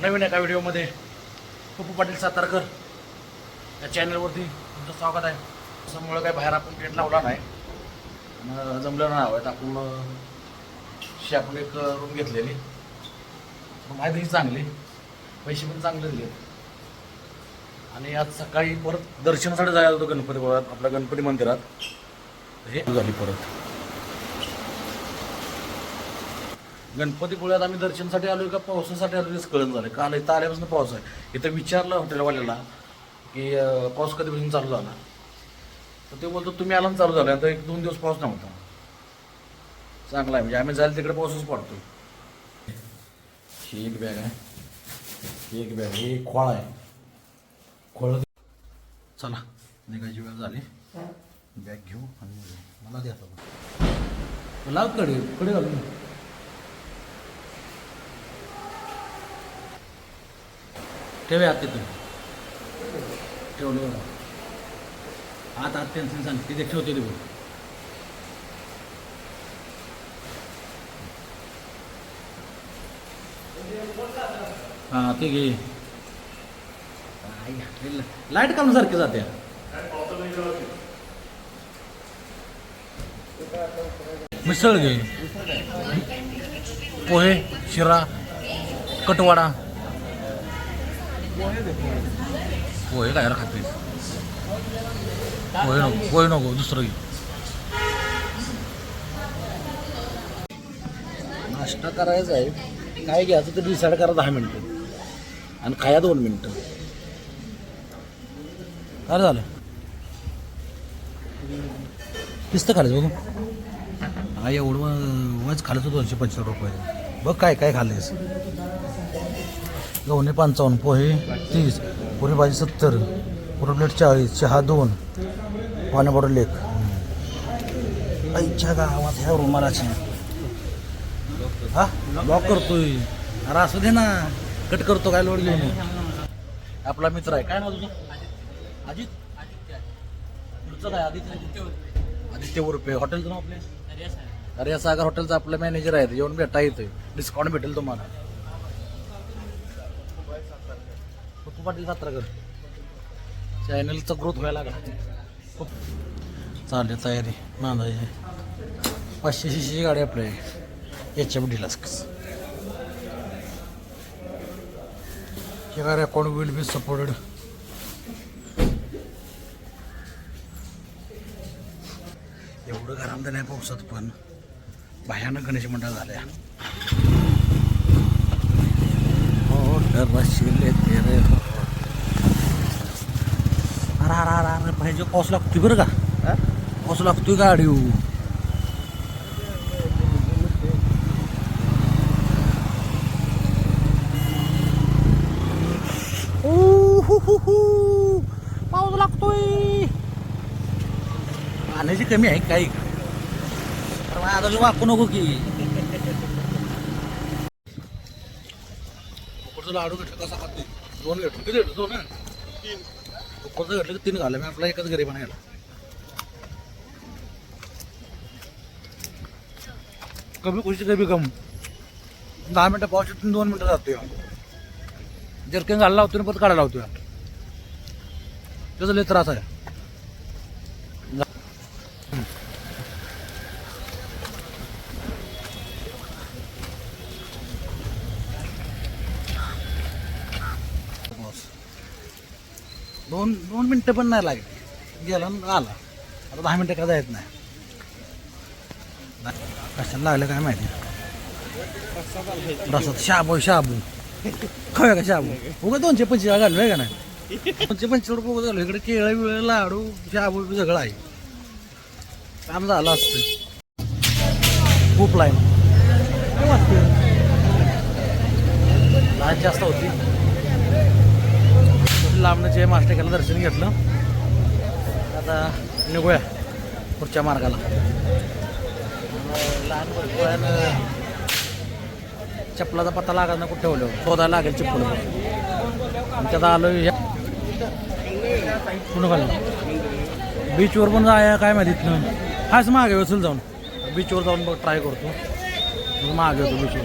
नवीन एका व्हिडिओमध्ये पप्पू पाटील सातारकर या चॅनलवरती तुमचं स्वागत आहे. त्याच्यामुळं काय बाहेर आपण गेट लावला नाही. जमलं नाही हवं आपण शी आपण एक रूम घेतलेली. माहिती चांगली. पैसे पण चांगले दिले आणि आज सकाळी परत दर्शनासाठी जायला होतो गणपती आपल्या गणपती मंदिरात. हे झाली परत. गणपतीपुळ्यात आम्ही दर्शनासाठी आलो का पावसासाठी आलो तेच कळण झालं काल इथं आल्यापासून पाऊस आहे. इथं विचारलं हॉटेलवाल्याला की पाऊस कधीपासून चालू झाला? तर ते बोलतो तुम्ही आला चालू झाला. आता एक दोन दिवस पाऊस नव्हता. चांगला आहे. म्हणजे आम्ही जायला तिकडे पाऊसच पडतो ही एक बॅग आहे. एक बॅग ही एक खोळ आहे. खोळ चला निघायची वेळ झाली. बॅग घेऊ आणि मला द्या लावकडे कडे घालून. ठेवे आत तिथून ठेवले आत आत त्यांचं सांग तिथे ठेवते ते हां ते घे. लाइट काढून सारखी जाते. मिसळ घे. पोहे शिरा कटवाडा. पोहे काय खाते पोहे नको पोहे नको दुसरं घे. नाश्ता करायचा आहे. काय घ्यायचं ते डिसाईड करा दहा मिनटं. आणि खाया दोन मिनटं. काय झालं? किस्त खायचं बघू. हा एवढं वच खायचं दोनशे पंचवीस रुपये. बघ काय काय खाल्लेस. गव्हाणे पंचावन्न पोहे तीस पुरी भाजी सत्तर पुरी प्लेट चाळीस चहा दोन पाण्या बॉटल एक. आईच्या गावात ह्या रुमालाची हा? ब्लॉक करतोय. अरे असू दे ना. कट करतो काय लोड घेऊन. आपला मित्र आहे. काय नाव तुझं? अजित. काय? आदित्य. आदित्य उर्फे. हॉटेलचं नाव आपले? अरे सागर हॉटेलचा आपला मॅनेजर आहे येऊन भेटा येतोय डिस्काउंट भेटेल तुम्हाला. पप्पू पाटील सातारकर. चॅनलचा ग्रोथ व्हायला लागला. चालेल तयारी. नांदायची पाचशे शिशीची गाडी आपल्या एफ डिलास्क हे अकाउंट विल बी सपोर्टेड एवढं घरामध्ये नाही पावसात पण. भयानक गणेश मंडळ झाल्या. हो, हो डरशिले ते रे. हो. अरे अरे अरे अरे पाहिजे. पाऊस लागतोय बरं का? पाऊस लागतोय गाडी पाऊस लागतोय. पाण्याची कमी आहे काही. आता वाकू नको की. लाडू घेतलं कसा खाते दोन घेतलं किती घेतलं दोन तीन. कुकडचं घेतलं की तीन घालं मी आपला एकच गरीब नाही कमी खुशी कमी कम. दहा मिनटं पाऊस येतो दोन मिनटं जातोय. जरकेन घालला लावतो आणि परत काढायला लावतोय त्याचा लय त्रास आहे. दोन दोन मिनटं पण नाही लागली गेला आला. आता दहा मिनटं का जायच नाही. कशाला लागलं काय माहिती? रसात शाबू शाबू. खाऊया का शाबू? उगा दोनशे पंचवीस घालू आहे का नाही? दोनशे पंचवीस रुपये उगा झालो. इकडे केळं बिळ लाडू शाबू बी सगळं आहे. काम झालं असतं. खूप लाईन. लाईन जास्त होती. लांबण्याचे मास्टेकाला दर्शन घेतलं. आता निघूया पुढच्या मार्गाला. लहान भरपूर चप्पलाचा पत्ता लागत ना कुठे ठेवलं. शोधायला लागेल चप्पल आणि त्यात आलो ह्या कुठं घाललं बीचवर पण जाया काय माहिती इथनं. हाच मागे वचल जाऊन. बीचवर जाऊन बघ ट्राय करतो. मागे होतो बीचवर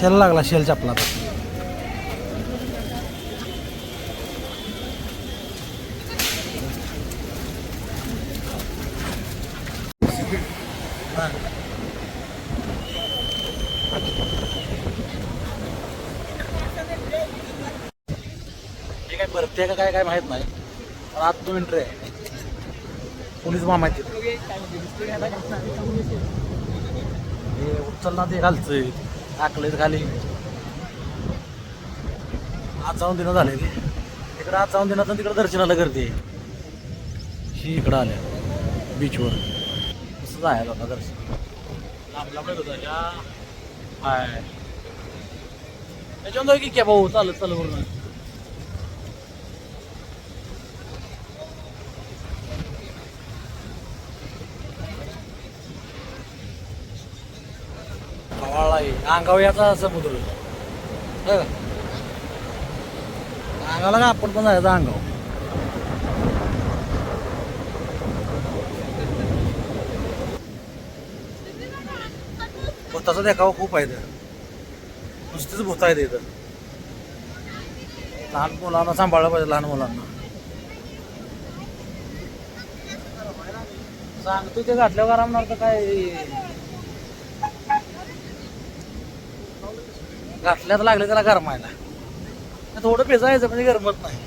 शेल लागला शेल चपला. काय भरते का काय काय माहीत नाही. पण आत दोन एंट्री आहे. पोलीस मामा आहेत तिथे. हे उचलना ते घालचं टाकलेच खाली. आज जाऊन दिनं झाले ते. तिकडं आज जाऊन दिनं तिकडं दर्शनाला गर्दी ही इकडं आल्या. बीचवर असं जायला आता दर्शन. लांब लांब होता हाय. त्याच्यावर जाऊ की क्या भाऊ चालत चालू म्हणून कवाळा आहे अंगावयाचा समुद्र. असं का? अंगाला का आपण पण जायचं अंगाव भूताचा देखावा खूप आहे इथं. नुसतीच भूत आहे इथं. लहान मुलांना सांभाळलं पाहिजे लहान मुलांना. सांगतो ते घातल्यावर आरामणार तर काय? घातल्यात लागलं त्याला गरमायला. थोडं पेजायचं म्हणजे गरमत नाही.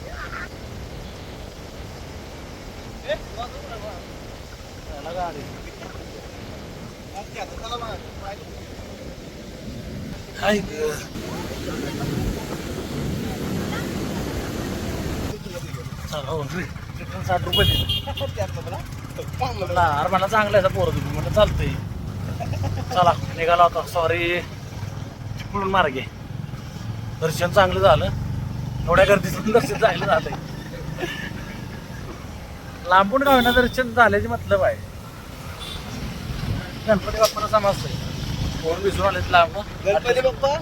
ग. हो, रिटर्न साठ रुपये दिले मला चांगलं आहे पोरं तुम्ही म्हणलं चालतंय. चला निघाला होता. सॉरी चिपळून मार्गे दर्शन चांगलं झालं. एवढ्या गर्दीचं दर्शन चांगलं झालंय. लांबून गावना दर्शन झाल्याचे मतलब आहे. गणपती बाप्पाला समजतंय कोण विसरून आले लांब गणपती बाप्पा?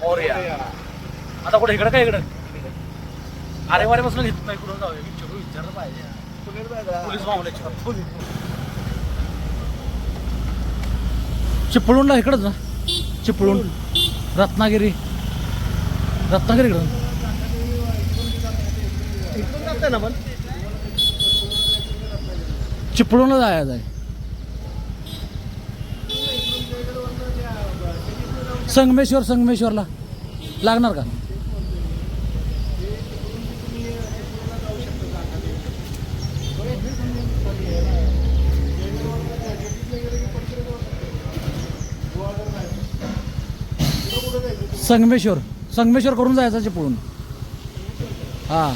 मोरया. आता कुठे इकडं काय इकडं? अरे वारे बसून घेत नाही कुठं जाऊया? विचारू विचारलं पाहिजे. पोलीस मामल्याची चिपळूणला इकडंच ना चिपळूण. रत्नागिरी. रत्नागिरीकडं इकडून जातंय ना पण चिपळूणला जायचं आहे. संगमेश्वर संगमेश्वरला. लागणार का? संगमेश्वर. संगमेश्वर करून जायचं चिपळूण. हां.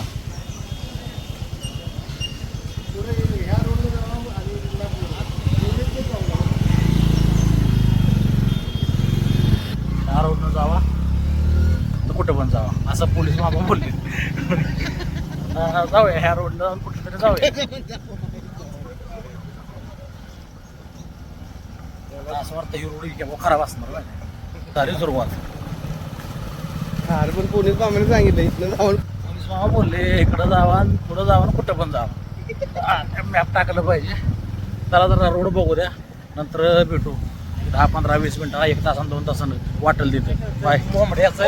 ह्या रोडनं जावा. तर कुठं पण जावा. असं पोलीस मामा बोलले. जाऊया ह्या रोडनं जाऊन कुठं तरी जाऊया असं वाटतं ही रोड इतक्या खराब असणार नाही. झाली सुरुवात. अरे पण पोलीस पाहुणे सांगितलं इथनं जाऊन. पोलीस मामा बोलले इकडं जावा आणि पुढं जावा आणि कुठं पण जावा. मॅप टाकलं पाहिजे. त्याला जरा रोड बघू द्या. नंतर भेटू. दहा पंधरा वीस मिनिटं एक तासानं दोन तासानं वाटेल तिथे. बाय. कोंबड्याचं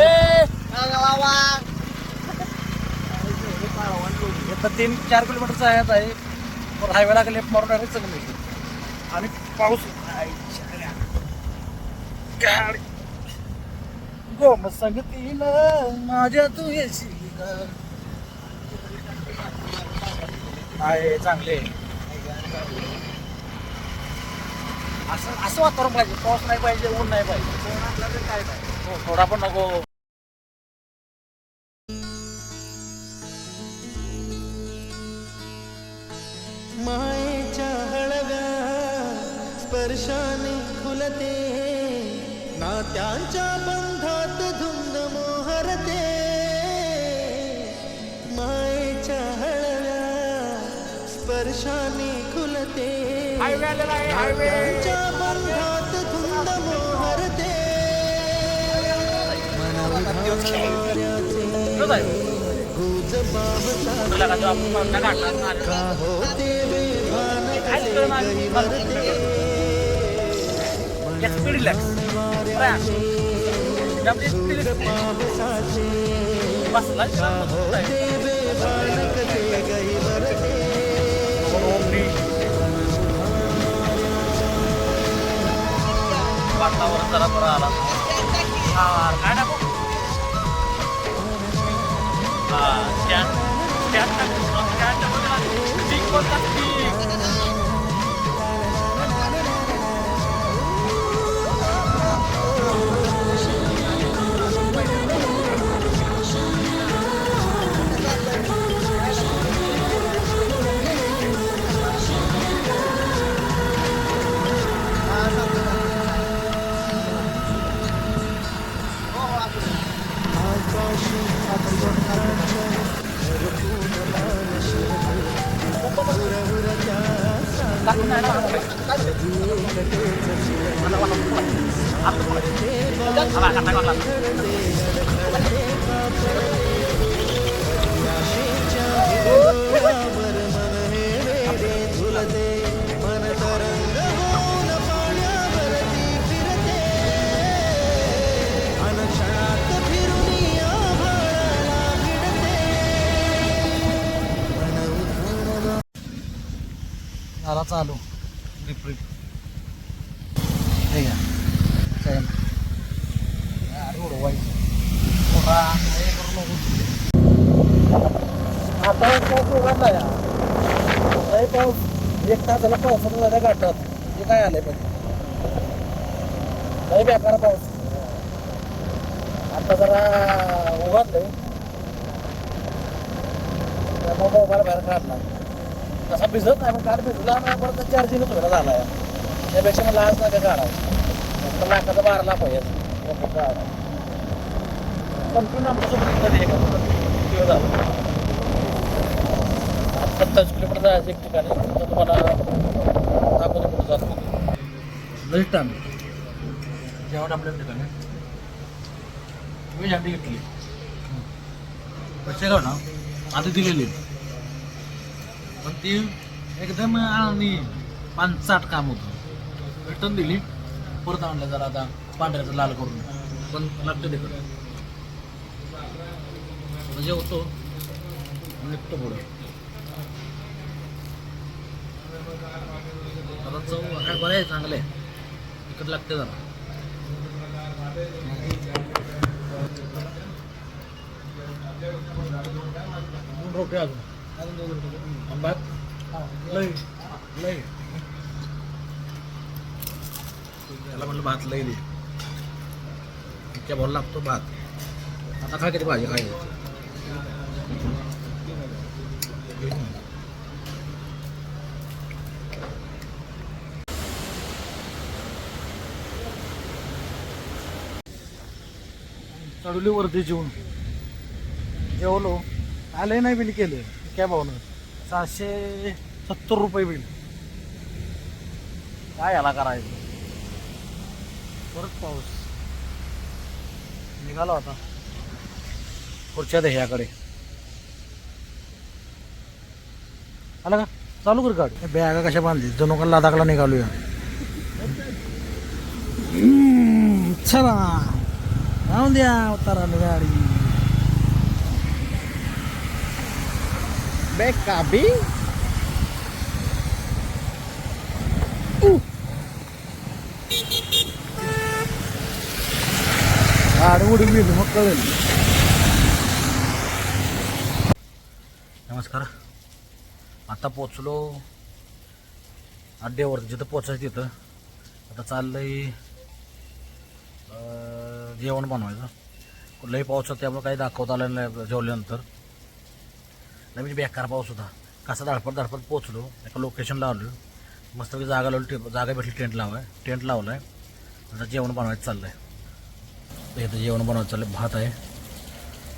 तीन चार किलोमीटरचा आहे आता आहे पण हायवेला लेफ्ट मारून डायरेक्ट सगळं मिळते आणि पाऊस. गाडी. गोम संगतीला माझ्या तू येशील आहे चांगले. असं असं वातावरण पाहिजे. पाऊस नाही पाहिजे ऊन नाही पाहिजे. काय पाहिजे? हो, थोडा पण नको. मायेच्या हळव्या स्पर्शाने खुलते. नात्यांच्या स्पर्शाने खुलते नात्यांच्या बंधात धुंद मोहरते गुज पावसाचे तुला का जो आपण पावसा काढला ना, का होते बेभान काय कसे करणार? गहिवरते Just be relax. Relax. Just be relax. पावसाचे बसला का होते बेभान कसे गहिवरते वातावरण जरा बरं आला हा काय टाकू हा स्टँड स्टँड टाकू स्टँड टाकू त्याला स्टिक कोणता स्टिक चालू रिप रिप घ्या. चैन अरे उडवायचं पोरा, हे करू नको. आता पाऊस उघडला या. पाऊस एक तासाला पावसानं जाण्या गाठत हे काय आलंय पण? लय बेकार पाऊस. आता जरा उघडलंय मोबाईल बाहेर काढला. तसा भिजत नाही पण काल भिजला ना परत चार्जिंग थोडा झाला आहे त्यापेक्षा मला आज नका काढावं तर लाखाचा बारा लाख पाहिजे कंटिन्यू आमच्यासोबत कधी आहे सत्तावीस किलोमीटर जायचं एक ठिकाणी. तुम्हाला दाखवतो कुठं जातो. लई टाइम जेवण आपल्या ठिकाणी. मी झंडी घेतली. पैसे ना आधी दिलेली. पण ती एकदम आणि पांचाट काम होतं. रिटर्न दिली. परत आणलं जरा आता पांढऱ्याचं लाल करून. पण लागतं तिकडं म्हणजे होतो निघतो पुढं. आता चव काय बरं आहे चांगलं. आहे तिकट लागते जरा. दोन रोटी अजून. आंबा लई. लई. त्याला म्हणलं भात लई दे. इतक्या बोल लागतो भात. आता काय किती भाजी? काय चढवली वरती जेवून. जेवलो. आले नाही बिल केलं. काय भावनं सहाशे सत्तर रुपये बिल. काय याला करायचं? परत पाऊस. निघाला होता पुढच्या ह्याकडे. आला का? चालू कर गाडी. बॅगा कशा बांधली? जणू का लदाखला निघालूया. चला. राहून द्या उताराला गाडी. BKB गाडी कळेल नमस्कार. आता पोचलो. अड्ड्यावर जिथं पोचायचं तिथं. आता चाललंय जेवण बनवायचं. लई पाऊस त्यामुळे काही दाखवता आलं नाही जेवल्यानंतर. म्हणजे बेकार पाऊस होता. कसा धडपड धडपड पोचलो एका लोकेशन लावलं. मस्तपैकी जागा लावली टे जागा भेटली टेंट लावाय टेंट लावला आहे आता जेवण बनवायचं चाललं आहे इथं जेवण बनवायचं चाललं आहे भात आहे.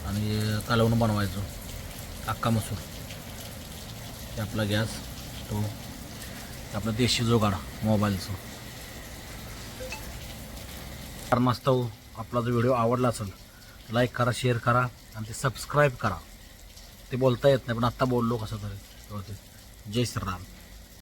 आणि कालवण बनवायचं. अक्का मसूर. ते आपला गॅस तो आपला आपलं देशी जोगाड मोबाईलचं. कारणास्तव हो, आपला जो व्हिडिओ आवडला असेल लाईक करा शेअर करा आणि ते सबस्क्राईब करा. ते बोलता येत नाही पण आत्ता बोललो कसं तरी. जय श्रीराम